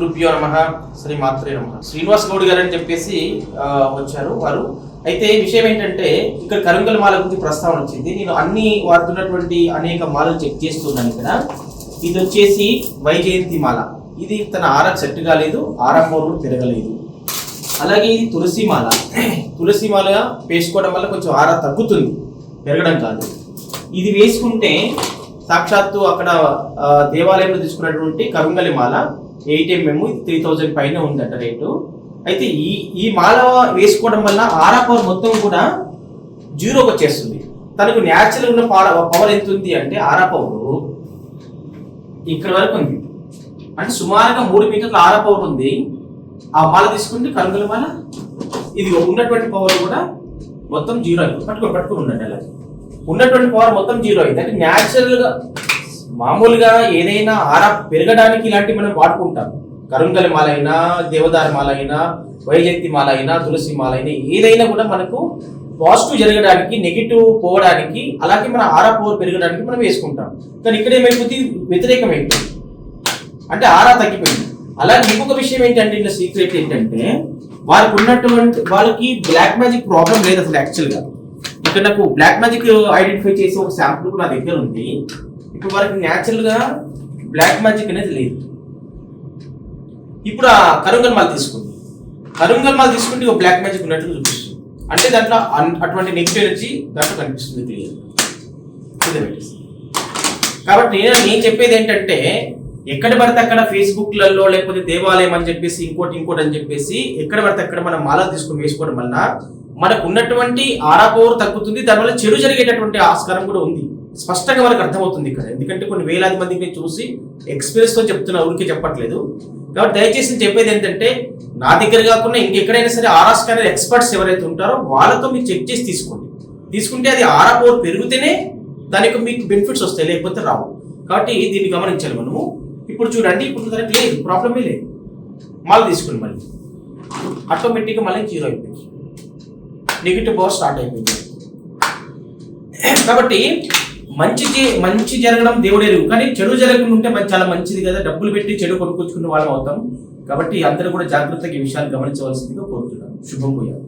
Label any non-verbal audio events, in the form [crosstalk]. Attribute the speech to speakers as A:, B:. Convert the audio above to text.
A: గురుభ్యో నమ శ్రీ మాత్రే నమ. శ్రీనివాస్ గౌడ్ గారు అని చెప్పేసి వచ్చారు వారు. అయితే విషయం ఏంటంటే ఇక్కడ కరంగల్ మాల గురించి ప్రస్తావన వచ్చింది. నేను అన్ని వాడుతున్నటువంటి అనేక మాలలు చెక్ చేస్తున్నాను ఇక్కడ. ఇది వచ్చేసి వైజయంతి మాల. ఇది తన ఆర సెట్ కాలేదు ఆరంభం కూడా తిరగలేదు. అలాగే ఇది తులసి మాల. [clears throat] తులసి మాల వేసుకోవడం వల్ల కొంచెం ఆర తగ్గుతుంది పెరగడం కాదు. ఇది వేసుకుంటే సాక్షాత్తు అక్కడ దేవాలయంలో తీసుకున్నటువంటి కరుంగలి మాల ఎయిట్ ఎంఎం త్రీ థౌజండ్ పైన ఉందట రేటు. అయితే ఈ ఈ మాల వేసుకోవడం వల్ల ఆరా పవర్ మొత్తం కూడా జీరోకి వచ్చేస్తుంది. తనకు న్యాచురల్ ఉన్న పవర్ ఎంత ఉంది అంటే ఆరా పవర్ ఇక్కడ వరకు ఉంది. అంటే సుమారుగా మూడు మీటర్ల ఆరా పవర్ ఉంది. ఆ మాల తీసుకుంటే కనుగల మాల ఇది ఉన్నటువంటి పవర్ కూడా మొత్తం జీరో అయింది. పట్టుకో పట్టుకుని ఉండండి అలా. ఉన్నటువంటి పవర్ మొత్తం జీరో అయింది. అంటే న్యాచురల్గా మామూలుగా ఏదైనా ఆరా పెరగడానికి ఇలాంటివి మనం వాడుకుంటాం. కరుంగలి మాల అయినా దేవదారి మాల అయినా వైజయంతి మాల అయినా తులసి మాల అయినా ఏదైనా కూడా మనకు పాజిటివ్ జరగడానికి నెగిటివ్ పోవడానికి అలాగే మన ఆరా పవర్ పెరగడానికి మనం వేసుకుంటాం. కానీ ఇక్కడ ఏమైపోతుంది? వ్యతిరేకమైపోయింది అంటే ఆరా తగ్గిపోయింది. అలాగే ఇంకొక విషయం ఏంటంటే ఇంకా సీక్రెట్ ఏంటంటే వారికి ఉన్నటువంటి వాళ్ళకి బ్లాక్ మ్యాజిక్ ప్రాబ్లం లేదు అసలు యాక్చువల్గా ఇక్కడ నాకు బ్లాక్ మ్యాజిక్ ఐడెంటిఫై చేసే ఒక శాంపుల్ నా దగ్గర ఉంది. ఇప్పుడు వారికి న్యాచురల్గా బ్లాక్ మ్యాజిక్ అనేది లేదు. ఇప్పుడు ఆ కరుంగల్ తీసుకోండి తీసుకుంది. కరుంగల్ తీసుకుంటే ఒక బ్లాక్ మ్యాజిక్ ఉన్నట్లు చూపిస్తుంది. అంటే దాంట్లో అటువంటి నెగిటివ్ ఎనర్జీ దాంట్లో కనిపిస్తుంది క్లియర్ కాబట్టి నేను నేను చెప్పేది ఏంటంటే ఎక్కడ పడితే అక్కడ ఫేస్బుక్లలో లేకపోతే దేవాలయం అని చెప్పేసి ఇంకోటి ఇంకోటి అని చెప్పేసి ఎక్కడ పడితే అక్కడ మనం మాల తీసుకొని వేసుకోవడం వల్ల మనకు ఉన్నటువంటి ఆరాపోరు తగ్గుతుంది దానివల్ల చెడు జరిగేటటువంటి ఆస్కారం కూడా ఉంది. స్పష్టంగా మనకు అర్థమవుతుంది ఇక్కడ. ఎందుకంటే కొన్ని వేలాది మందికి నేను చూసి ఎక్స్పీరియన్స్తో చెప్తున్నా ఊరికే చెప్పట్లేదు. కాబట్టి దయచేసి నేను చెప్పేది ఏంటంటే నా దగ్గర కాకుండా ఇంకెక్కడైనా సరే ఆరా స్కానర్ ఎక్స్పర్ట్స్ ఎవరైతే ఉంటారో వాళ్ళతో మీరు చెక్ చేసి తీసుకోండి. తీసుకుంటే అది ఆరా పవర్ పెరిగితేనే దానికి మీకు బెనిఫిట్స్ వస్తాయి లేకపోతే రావు. కాబట్టి దీన్ని గమనించాలి మనము. ఇప్పుడు చూడండి ఇప్పుడు దానికి లేదు ప్రాబ్లమే లేదు. మళ్ళీ తీసుకోండి మళ్ళీ. ఆటోమేటిక్గా మళ్ళీ జీరో అయిపోయింది. నెగిటివ్ పవర్ స్టార్ట్ అయిపోయింది. కాబట్టి మంచి మంచి జరగడం దేవుడే కానీ చెడు జరగకుండా ఉంటే చాలా మంచిది కదా. డబ్బులు పెట్టి చెడు కొనుక్కొచ్చుకున్న వాళ్ళం అవుతాం. కాబట్టి అందరూ కూడా జాగ్రత్తగా ఈ విషయాన్ని గమనించవలసిందిగా కోరుతున్నాను. శుభం పోయాలి.